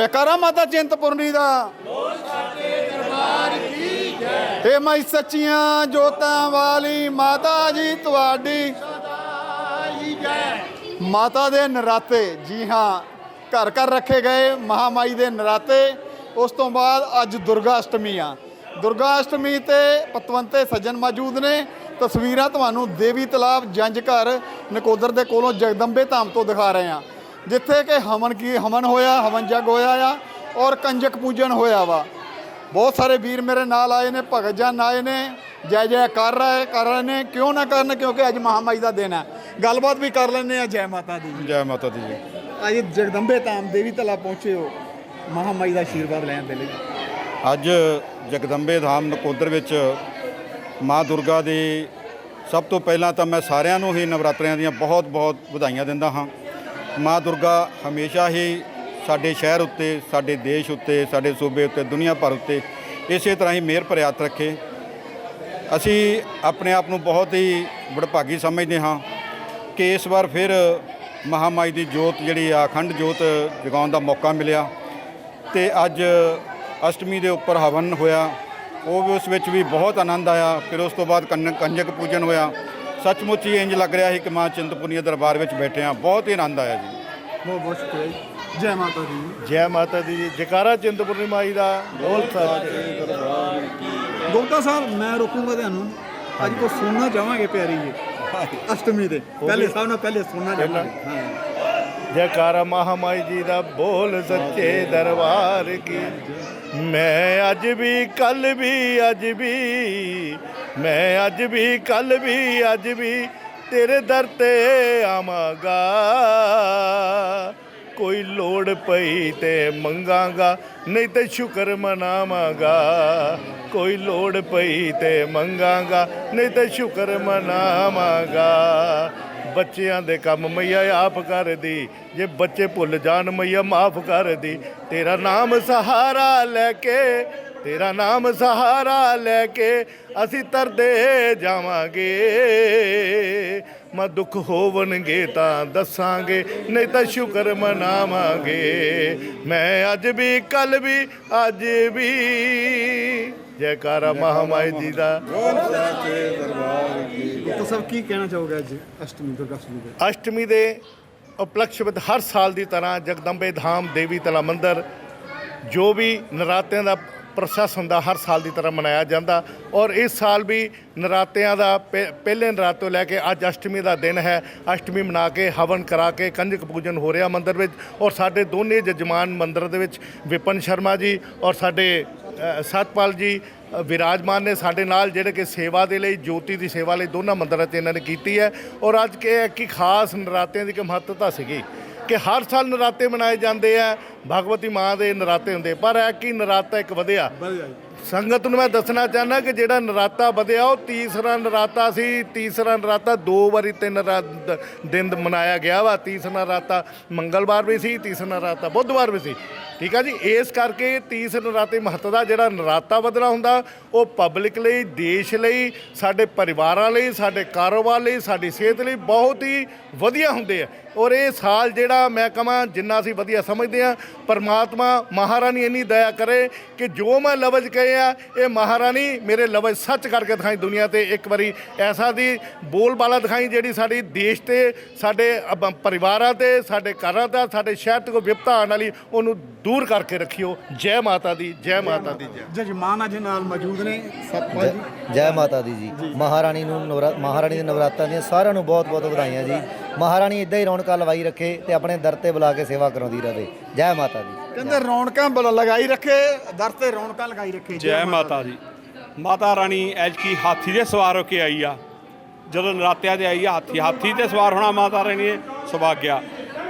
ਜੈਕਾਰਾ ਮਾਤਾ ਚਿੰਤਪੁਰਨੀ ਦਾ। ਬੋਲ ਸਾਚੇ ਦਰਬਾਰ ਕੀ ਜੈ ਏ ਮਾਈ ਸੱਚੀਆਂ ਜੋਤਾਂ ਵਾਲੀ ਮਾਤਾ ਜੀ, ਤੁਹਾਡੀ ਮਾਤਾ ਦੇ ਨਰਾਤੇ, ਜੀ ਹਾਂ, ਘਰ ਘਰ ਰੱਖੇ ਗਏ ਮਹਾਮਾਈ ਦੇ ਨਰਾਤੇ। ਉਸ ਤੋਂ ਬਾਅਦ ਅੱਜ ਦੁਰਗਾ ਅਸ਼ਟਮੀ ਆ। ਦੁਰਗਾ ਅਸ਼ਟਮੀ ਤੇ ਪਤਵੰਤੇ ਸੱਜਣ ਮੌਜੂਦ ਨੇ। ਤਸਵੀਰਾਂ ਤੁਹਾਨੂੰ ਦੇਵੀ ਤਲਾਬ ਜੰਜ ਘਰ ਨਕੋਦਰ ਦੇ ਕੋਲੋਂ ਜਗਦੰਬੇ ਧਾਮ ਤੋਂ ਦਿਖਾ ਰਹੇ ਆ ਜਿੱਥੇ ਕਿ ਹਵਨ ਕੀ ਹਵਨ ਹੋਇਆ ਹਵਨ ਜਗ ਹੋਇਆ ਆ ਔਰ ਕੰਜਕ ਪੂਜਨ ਹੋਇਆ ਵਾ। ਬਹੁਤ ਸਾਰੇ ਵੀਰ ਮੇਰੇ ਨਾਲ ਆਏ ਨੇ ਭਗਤ ਜਨ ਆਏ ਨੇ ਜੈ ਜੈ ਕਰ ਰਹੇ ਕਰ ਰਹੇ ਨੇ। ਕਿਉਂ ਨਾ ਕਰਨ? ਕਿਉਂਕਿ ਅੱਜ ਮਹਾਮਾਈ ਦਾ ਦਿਨ ਹੈ। ਗੱਲਬਾਤ ਵੀ ਕਰ ਲੈਂਦੇ ਆ ਜੈ ਮਾਤਾ ਦੀ। ਜੈ ਮਾਤਾ ਦੀ ਜੀ। ਅੱਜ ਜਗਦੰਬੇ ਧਾਮ ਦੇਵੀ ਤਲਾ ਪਹੁੰਚੇ ਹੋ। ਮਹਾਮਾਈ ਦਾ ਆਸ਼ੀਰਵਾਦ ਲੈਣ ਦੇ ਲਈ। ਅੱਜ ਜਗਦੰਬੇ ਧਾਮ ਨਕੋਦਰ ਵਿੱਚ ਮਾਂ ਦੁਰਗਾ ਦੇ ਸਭ ਤੋਂ ਪਹਿਲਾਂ ਤਾਂ ਮੈਂ ਸਾਰਿਆਂ ਨੂੰ ਹੀ ਨਵਰਾਤਰਿਆਂ ਦੀਆਂ ਬਹੁਤ ਬਹੁਤ ਵਧਾਈਆਂ ਦਿੰਦਾ ਹਾਂ। ਮਾਂ ਦੁਰਗਾ ਹਮੇਸ਼ਾ ਹੀ ਸਾਡੇ ਸ਼ਹਿਰ ਉੱਤੇ, ਸਾਡੇ ਦੇਸ਼ ਉੱਤੇ, ਸਾਡੇ ਸੂਬੇ ਉੱਤੇ, ਦੁਨੀਆ ਭਰ ਉੱਤੇ ਇਸੇ ਤਰ੍ਹਾਂ ਹੀ ਮਿਹਰ ਭਰਿਆ ਰੱਖੇ। ਅਸੀਂ ਆਪਣੇ ਆਪ ਨੂੰ ਬਹੁਤ ਹੀ ਵਡਭਾਗੀ ਸਮਝਦੇ ਹਾਂ ਕਿ ਇਸ ਵਾਰ ਫਿਰ ਮਹਾਮਾਈ ਦੀ ਜੋਤ ਜਿਹੜੀ ਆ, ਅਖੰਡ ਜੋਤ ਜਗਾਉਣ ਦਾ ਮੌਕਾ ਮਿਲਿਆ ਤੇ ਅੱਜ ਅਸ਼ਟਮੀ ਦੇ ਉੱਪਰ ਹਵਨ ਹੋਇਆ। ਉਹ ਵੀ ਉਸ ਵਿੱਚ ਵੀ ਬਹੁਤ ਆਨੰਦ ਆਇਆ। ਫਿਰ ਉਸ ਤੋਂ ਬਾਅਦ ਕੰਜਕ ਪੂਜਨ ਹੋਇਆ। ਸੱਚਮੁੱਚ ਹੀ ਇੰਜ ਲੱਗ ਰਿਹਾ ਸੀ ਕਿ ਮਾਂ ਚਿੰਤਪੁਰਨੀ ਦੇ ਦਰਬਾਰ ਵਿੱਚ ਬੈਠੇ ਹਾਂ। ਬਹੁਤ ਹੀ ਆਨੰਦ ਆਇਆ ਜੀ। ਬਹੁਤ ਬਹੁਤ ਸ਼ੁਕਰੀਆ ਜੀ। ਜੈ ਮਾਤਾ ਦੀ। ਜੈ ਮਾਤਾ ਦੀ ਜੀ। ਜਕਾਰਾ ਚਿੰਤਪੁਰਨੀ ਮਾਈ ਦਾ ਬੋਲ ਸੱਚੇ ਗੁਪਤਾ ਸਾਹਿਬ ਮੈਂ ਰੋਕੂੰਗਾ ਤੁਹਾਨੂੰ। ਅੱਜ ਕੋ ਸੁਣਨਾ ਚਾਹਾਂਗੇ ਪਿਆਰੀ ਜੀ। ਅਸ਼ਟਮੀ ਦੇ। ਪਹਿਲੇ ਸਭ ਨਾਲ ਪਹਿਲੇ ਸੁਣਨਾ ਚਾਹਾਂਗੇ। ਹਾਂ। ਜਕਾਰਾ ਮਹਾਮਾਈ ਜੀ ਦਾ ਬੋਲ ਸੱਚੇ ਦਰਬਾਰ ਕੀ। ਮੈਂ ਅੱਜ ਵੀ ਕੱਲ ਵੀ ਅੱਜ ਵੀ ਮੈਂ ਅੱਜ ਵੀ ਕੱਲ ਵੀ, ਅੱਜ ਵੀ ਤੇਰੇ ਦਰ ਤੇ ਆਵਾਂਗਾ। ਕੋਈ ਲੋੜ ਪਈ ਤੇ ਮੰਗਾਂਗਾ, ਨਹੀਂ ਤੇ ਸ਼ੁਕਰ ਮਨਾਵਾਂਗਾ। ਕੋਈ ਲੋੜ ਪਈ ਤੇ ਮੰਗਾਂਗਾ, ਨਹੀਂ ਤੇ ਸ਼ੁਕਰ ਮਨਾਵਾਂਗਾ। ਬੱਚਿਆਂ ਦੇ ਕੰਮ ਮਈਆ ਆਪ ਕਰਦੀ, ਜੇ ਬੱਚੇ ਭੁੱਲ ਜਾਣ ਮਈਆ ਮਾਫ ਕਰਦੀ। ਤੇਰਾ ਨਾਮ ਸਹਾਰਾ ਲੈ ਕੇ ਤੇਰਾ ਨਾਮ ਸਹਾਰਾ ਲੈ ਕੇ ਅਸੀਂ ਤਰਦੇ ਜਾਵਾਂਗੇ। ਮਾ ਦੁੱਖ ਹੋਵਣਗੇ ਤਾਂ ਦੱਸਾਂਗੇ ਨਹੀਂ ਤਾਂ ਸ਼ੁਕਰ ਮਨਾਵਾਂਗੇ। ਮੈਂ ਅੱਜ ਵੀ ਕੱਲ ਵੀ ਅੱਜ ਵੀ ਜੈਕਾਰਾ ਮਹਾਮਾਈ ਜੀ ਦਾ। ਸਾਹਿਬ ਕੀ ਕਹਿਣਾ ਚਾਹੋਗੇ ਅੱਜ ਅਸ਼ਟਮੀ ਦੁਰਗਾ ਅਸ਼ਟਮੀ ਦੇ? ਅਸ਼ਟਮੀ ਦੇ ਉਪਲਕਸ਼ ਵਿੱਚ ਹਰ ਸਾਲ ਦੀ ਤਰ੍ਹਾਂ ਜਗਦੰਬੇ ਧਾਮ ਦੇਵੀ ਤਲਾ ਮੰਦਿਰ ਜੋ ਵੀ ਨਰਾਤਿਆਂ ਦਾ ਪ੍ਰੋਸੈਸ ਹੁੰਦਾ ਹਰ ਸਾਲ ਦੀ ਤਰ੍ਹਾਂ ਮਨਾਇਆ ਜਾਂਦਾ ਔਰ ਇਸ ਸਾਲ ਵੀ ਨਰਾਤਿਆਂ ਦਾ ਪਹਿ- ਪਹਿਲੇ ਨਰਾਤ ਤੋਂ ਲੈ ਕੇ ਅੱਜ ਅਸ਼ਟਮੀ ਦਾ ਦਿਨ ਹੈ। ਅਸ਼ਟਮੀ ਮਨਾ ਕੇ, ਹਵਨ ਕਰਾ ਕੇ, ਕੰਜਕ ਪੂਜਨ ਹੋ ਰਿਹਾ ਮੰਦਿਰ ਵਿੱਚ ਔਰ ਸਾਡੇ ਦੋਨੇ ਜਜਮਾਨ ਮੰਦਿਰ ਦੇ ਵਿੱਚ ਵਿਪਨ ਸ਼ਰਮਾ ਜੀ ਔਰ ਸਾਡੇ ਸਤਪਾਲ ਜੀ ਵਿਰਾਜਮਾਨ ਨੇ ਸਾਡੇ ਨਾਲ ਜਿਹੜੇ ਕਿ ਸੇਵਾ ਦੇ ਲਈ, ਜੋਤੀ ਦੀ ਸੇਵਾ ਲਈ ਦੋਨਾਂ ਮੰਦਰਾਂ 'ਚ ਇਹਨਾਂ ਨੇ ਕੀਤੀ ਹੈ। ਔਰ ਅੱਜ ਕਿ ਕਿ ਖਾਸ ਨਰਾਤਿਆਂ ਦੀ ਕਿ ਮਹੱਤਤਾ ਸੀਗੀ। ਕਿ ਹਰ ਸਾਲ ਨਰਾਤੇ ਮਨਾਏ ਜਾਂਦੇ ਆ ਭਗਵਤੀ ਮਾਂ ਦੇ ਨਰਾਤੇ ਹੁੰਦੇ ਪਰ ਇਹ ਕੀ ਨਰਾਤਾ ਇੱਕ ਵਧਿਆ? ਸੰਗਤ ਨੂੰ ਮੈਂ ਦੱਸਣਾ ਚਾਹੁੰਦਾ ਕਿ ਜਿਹੜਾ ਨਰਾਤਾ ਵਧਿਆ ਉਹ ਤੀਸਰਾ ਨਰਾਤਾ ਸੀ। ਤੀਸਰਾ ਨਰਾਤਾ ਦੋ ਵਾਰੀ ਤਿੰਨ ਦਿਨ ਮਨਾਇਆ ਗਿਆ ਵਾ। ਤੀਸਰਾ ਨਰਾਤਾ ਮੰਗਲਵਾਰ ਵੀ ਸੀ ਤੀਸਰਾ ਨਰਾਤਾ ਬੁੱਧਵਾਰ ਵੀ ਸੀ। ਠੀਕ ਆ ਜੀ? ਇਸ ਕਰਕੇ ਤੀਸਰੇ ਨਰਾਤੇ ਮਹੱਤਵ ਦਾ ਜਿਹੜਾ ਨਰਾਤਾ ਵਧਣਾ ਹੁੰਦਾ ਉਹ ਪਬਲਿਕ ਲਈ ਦੇਸ਼ ਲਈ ਸਾਡੇ ਪਰਿਵਾਰਾਂ ਲਈ ਸਾਡੇ ਕਾਰੋਬਾਰ ਲਈ ਸਾਡੀ ਸਿਹਤ ਲਈ ਬਹੁਤ ਹੀ ਵਧੀਆ ਹੁੰਦੇ ਆ। ਔਰ ਇਹ ਸਾਲ ਜਿਹੜਾ ਮੈਂ ਕਹਾਂ ਜਿੰਨਾ ਅਸੀਂ ਵਧੀਆ ਸਮਝਦੇ ਆ ਪਰਮਾਤਮਾ ਮਹਾਰਾਣੀ ਇੰਨੀ ਦਇਆ ਕਰੇ ਕਿ ਜੋ ਮੈਂ ਲਫ਼ਜ਼ ਕਹੇ ਆ ਇਹ ਮਹਾਰਾਣੀ ਮੇਰੇ ਲਫ਼ਜ਼ ਸੱਚ ਕਰਕੇ ਦਿਖਾਈ ਦੁਨੀਆ ਤੇ ਇੱਕ ਵਾਰੀ ਐਸਾ ਦੀ ਬੋਲਬਾਲਾ ਦਿਖਾਈ ਜਿਹੜੀ ਸਾਡੀ ਦੇਸ਼ ਤੇ ਸਾਡੇ ਪਰਿਵਾਰਾਂ ਤੇ ਸਾਡੇ ਘਰਾਂ ਦਾ ਸਾਡੇ ਸ਼ਹਿਰ ਤੇ ਕੋਈ ਵਿਪਤਾ ਆਉਣ ਵਾਲੀ ਉਹਨੂੰ ਦੂਰ ਕਰਕੇ ਰੱਖਿਓ। ਜੈ ਮਾਤਾ ਦੀ ਜੈ ਮਾਤਾ ਦੀ ਜੈ। ਜਜਮਾਨ ਅੱਜ ਨਾਲ ਮੌਜੂਦ ਨੇ। ਸਤਪਾਲ ਜੀ ਜੈ ਮਾਤਾ ਦੀ ਜੀ। ਮਹਾਰਾਣੀ ਨੂੰ ਨਵਰਾ ਮਹਾਰਾਣੀ ਦੇ ਨਵਰਾਤਰਿਆਂ ਦੀਆਂ ਸਾਰਿਆਂ ਨੂੰ ਬਹੁਤ ਬਹੁਤ ਵਧਾਈਆਂ ਜੀ। ਮਹਾਰਾਣੀ ਇਦਾਂ ਹੀ ਰੌਣਕਾਂ ਲਵਾਈ ਰੱਖੇ ਤੇ ਆਪਣੇ ਦਰ ਤੇ ਬੁਲਾ ਕੇ ਸੇਵਾ ਕਰਾਉਂਦੀ ਰਹੇ। ਜੈ ਮਾਤਾ ਦੀ। ਕਹਿੰਦੇ ਰੌਣਕਾਂ ਬਲ ਲਗਾਈ ਰੱਖੇ ਦਰ ਤੇ ਰੌਣਕਾਂ ਲਗਾਈ ਰੱਖੇ। ਜੈ ਮਾਤਾ ਦੀ। ਮਾਤਾ ਰਾਣੀ ਐਜਕੀ ਹਾਥੀ ਦੇ ਸਵਾਰ ਹੋ ਕੇ ਆਈ ਆ। ਜਦੋਂ ਨਰਾਤਿਆਂ ਤੇ ਆਈ ਆ ਹਾਥੀ ਹਾਥੀ ਤੇ ਸਵਾਰ ਹੋਣਾ ਮਾਤਾ ਰਾਣੀ ਨੇ ਸੁਭਾਗਿਆ।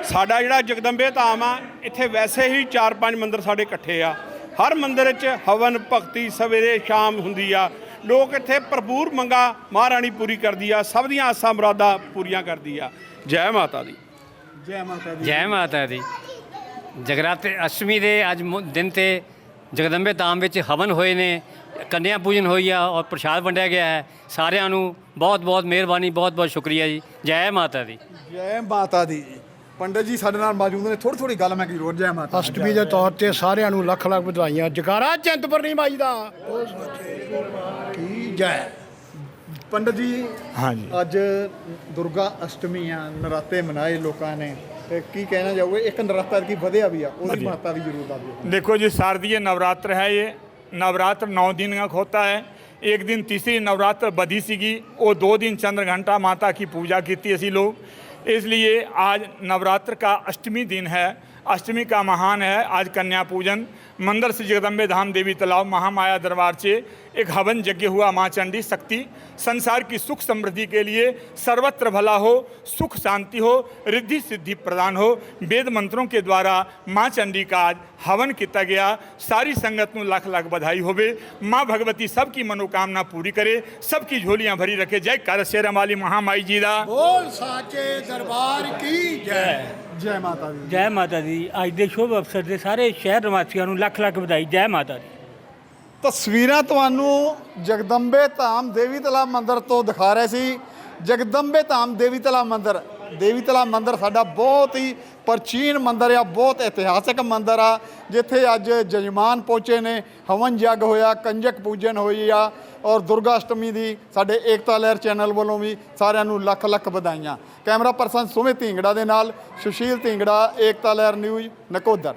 ਸਾਡਾ ਜਿਹੜਾ ਜਗਦੰਬੇ ਧਾਮ ਆ ਇੱਥੇ ਵੈਸੇ ਹੀ 4-5 ਮੰਦਿਰ ਸਾਡੇ ਇਕੱਠੇ ਆ। ਹਰ ਮੰਦਿਰ ਵਿੱਚ ਹਵਨ ਭਗਤੀ ਸਵੇਰੇ ਸ਼ਾਮ ਹੁੰਦੀ ਆ। ਲੋਕ ਇੱਥੇ ਭਰਪੂਰ ਮੰਗਾ ਮਹਾਰਾਣੀ ਪੂਰੀ ਕਰਦੀ ਆ ਸਭ ਦੀਆਂ ਆਸਾਂ ਮੁਰਾਦਾਂ ਪੂਰੀਆਂ ਕਰਦੀ ਆ। ਜੈ ਮਾਤਾ ਦੀ। ਜੈ ਮਾਤਾ ਦੀ। ਜੈ ਮਾਤਾ ਦੀ। ਜਗਰਾਤੇ ਅਸ਼ਟਮੀ ਦੇ ਅੱਜ ਦਿਨ ਤੇ ਜਗਦੰਬੇ ਧਾਮ ਵਿੱਚ ਹਵਨ ਹੋਏ ਨੇ ਕੰਨਿਆ ਪੂਜਨ ਹੋਈ ਆ ਔਰ ਪ੍ਰਸ਼ਾਦ ਵੰਡਿਆ ਗਿਆ ਹੈ। ਸਾਰਿਆਂ ਨੂੰ ਬਹੁਤ ਬਹੁਤ ਮਿਹਰਬਾਨੀ ਬਹੁਤ ਬਹੁਤ ਸ਼ੁਕਰੀਆ ਜੀ। ਜੈ ਮਾਤਾ ਦੀ। ਜੈ ਮਾਤਾ ਦੀ ਪੰਡਤ ਜੀ ਸਾਡੇ ਨਾਲ ਮੌਜੂਦ ਨੇ ਥੋੜੀ ਥੋੜੀ ਗੱਲ ਮੈਂ ਕੀ ਰੋੜ ਜੈ ਮਾਤਾ ਦੀ। ਅਸ਼ਟਮੀ ਦੇ ਤੌਰ ਤੇ ਸਾਰਿਆਂ ਨੂੰ ਲੱਖ ਲੱਖ ਵਧਾਈਆਂ ਜਕਾਰਾ ਚਿੰਤਪੁਰਨੀ ਮਾਈ ਦਾ ਉਹ ਸੱਚੇ ਕੀ ਜੈ ਪੰਡਤ ਜੀ ਹਾਂਜੀ ਅੱਜ ਦੁਰਗਾ ਅਸ਼ਟਮੀ ਆ ਨਰਾਤੇ ਮਨਾਏ ਲੋਕਾਂ ਨੇ ਤੇ ਕੀ ਕਹਿਣਾ ਚਾਹੋਗੇ ਇੱਕ ਨਰਾਤਾ ਕੀ ਵਧਿਆ ਵੀ ਆ ਉਹਦੀ ਮਹੱਤਤਾ ਵੀ ਜ਼ਰੂਰ ਦੱਸੋ देखो जी शारदीय नवरात्र है ये नवरात्र नौ दिन का होता है एक दिन तीसरी नवरात्र बधी सीगी वो दो दिन चंद्र घंटा माता की पूजा की थी असी लोग इसलिए आज नवरात्र का अष्टमी दिन है अष्टमी का महान है, आज कन्या पूजन, मंदिर से जगदम्बे धाम देवी तालाब, महामाया दरबार से एक हवन यज्ञ हुआ, माँ चंडी, शक्ति, संसार की सुख समृद्धि के लिए सर्वत्र भला हो, सुख शांति हो, रिद्धि सिद्धि प्रदान हो, वेद मंत्रों के द्वारा माँ चंडी का आज हवन किया गया। सारी संगत में लाख लाख बधाई होवे। माँ भगवती सबकी मनोकामना पूरी करे, सबकी झोलियाँ भरी रखे। जय कार शेरम वाली महामाई जीदा बोल दरबार की जय। ਜੈ ਮਾਤਾ ਦੀ। ਜੈ ਮਾਤਾ ਦੀ। ਅੱਜ ਦੇ ਸ਼ੁਭ ਅਵਸਰ ਦੇ ਸਾਰੇ ਸ਼ਹਿਰ ਨਿਵਾਸੀਆਂ ਨੂੰ ਲੱਖ ਲੱਖ ਵਧਾਈ। ਜੈ ਮਾਤਾ ਦੀ। ਤਸਵੀਰਾਂ ਤੁਹਾਨੂੰ ਜਗਦੰਬੇ ਧਾਮ ਦੇਵੀ ਤਲਾ ਮੰਦਿਰ ਤੋਂ ਦਿਖਾ ਰਹੇ ਸੀ। ਜਗਦੰਬੇ ਧਾਮ ਦੇਵੀ ਤਲਾ ਮੰਦਿਰ। ਦੇਵੀ ਤਲਾ ਮੰਦਿਰ ਸਾਡਾ ਬਹੁਤ ਹੀ ਪ੍ਰਾਚੀਨ ਮੰਦਿਰ ਆ, ਬਹੁਤ ਇਤਿਹਾਸਿਕ ਮੰਦਿਰ ਆ, ਜਿੱਥੇ ਅੱਜ ਜਜਮਾਨ ਪਹੁੰਚੇ ਨੇ, ਹਵਨ ਯੱਗ ਹੋਇਆ, ਕੰਜਕ ਪੂਜਨ ਹੋਈ ਆ, ਔਰ ਦੁਰਗਾ ਅਸ਼ਟਮੀ ਦੀ ਸਾਡੇ ਏਕਤਾ ਲਹਿਰ ਚੈਨਲ ਵੱਲੋਂ ਵੀ ਸਾਰਿਆਂ ਨੂੰ ਲੱਖ ਲੱਖ ਵਧਾਈਆਂ। ਕੈਮਰਾ ਪਰਸਨ ਸੁਮਿਤ ਢਿੰਗੜਾ ਦੇ ਨਾਲ, ਸੁਸ਼ੀਲ ਢਿੰਗੜਾ, ਏਕਤਾ ਲਹਿਰ ਨਿਊਜ਼ ਨਕੋਦਰ।